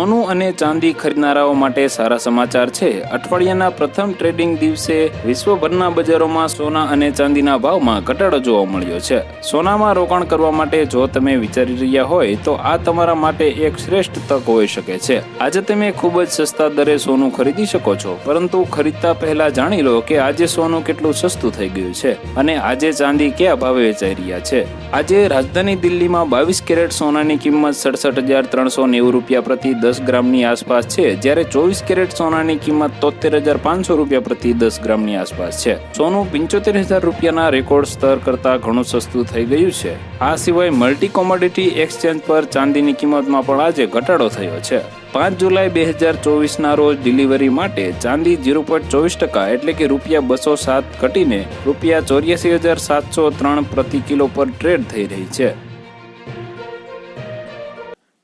સોનું અને ચાંદી ખરીદનારાઓ માટે સારા સમાચાર છે. અઠવાડિયાના પ્રથમ ટ્રેડિંગ દિવસે વિશ્વભરના બજારોમાં સોના અને ચાંદીના ભાવમાં ઘટાડો જોવા મળ્યો છે. સોનામાં રોકાણ કરવા માટે જો તમે વિચારી રહ્યા હોય, તો આ તમારા માટે એક શ્રેષ્ઠ તક હોઈ શકે છે. આજે તમે ખૂબ જ સસ્તા દરે સોનું ખરીદી શકો છો, પરંતુ ખરીદતા પહેલા જાણી લો કે આજે સોનું કેટલું સસ્તું થઈ ગયું છે અને આજે ચાંદી કયા ભાવે વેચાઈ રહ્યા છે. આજે રાજધાની દિલ્હીમાં બાવીસ કેરેટ સોનાની કિંમત સડસઠ હજાર ત્રણસો નેવું રૂપિયા પ્રતિ દસ ગ્રામની આસપાસ છે, જ્યારે ચોવીસ કેરેટ સોનાની કિંમત તોતેર હજાર પાંચસો રૂપિયા પ્રતિ દસ ગ્રામની આસપાસ છે. સોનું પંચોતેર હજાર રૂપિયાના રેકોર્ડ સ્તર કરતાં ઘણું સસ્તું થઈ ગયું છે. આ સિવાય મલ્ટી કોમોડિટી એક્સચેન્જ પર ચાંદીની કિંમતમાં પણ આજે ઘટાડો થયો છે. પાંચ જુલાઈ બે હજાર ચોવીસના રોજ ડિલિવરી માટે ચાંદી ઝીરો પોઈન્ટ ચોવીસ ટકા એટલે કે રૂપિયા બસો સાત ઘટીને રૂપિયા ચોર્યાસી હજાર સાતસો ત્રણ પ્રતિ કિલો પર ટ્રેડ થઈ રહી છે.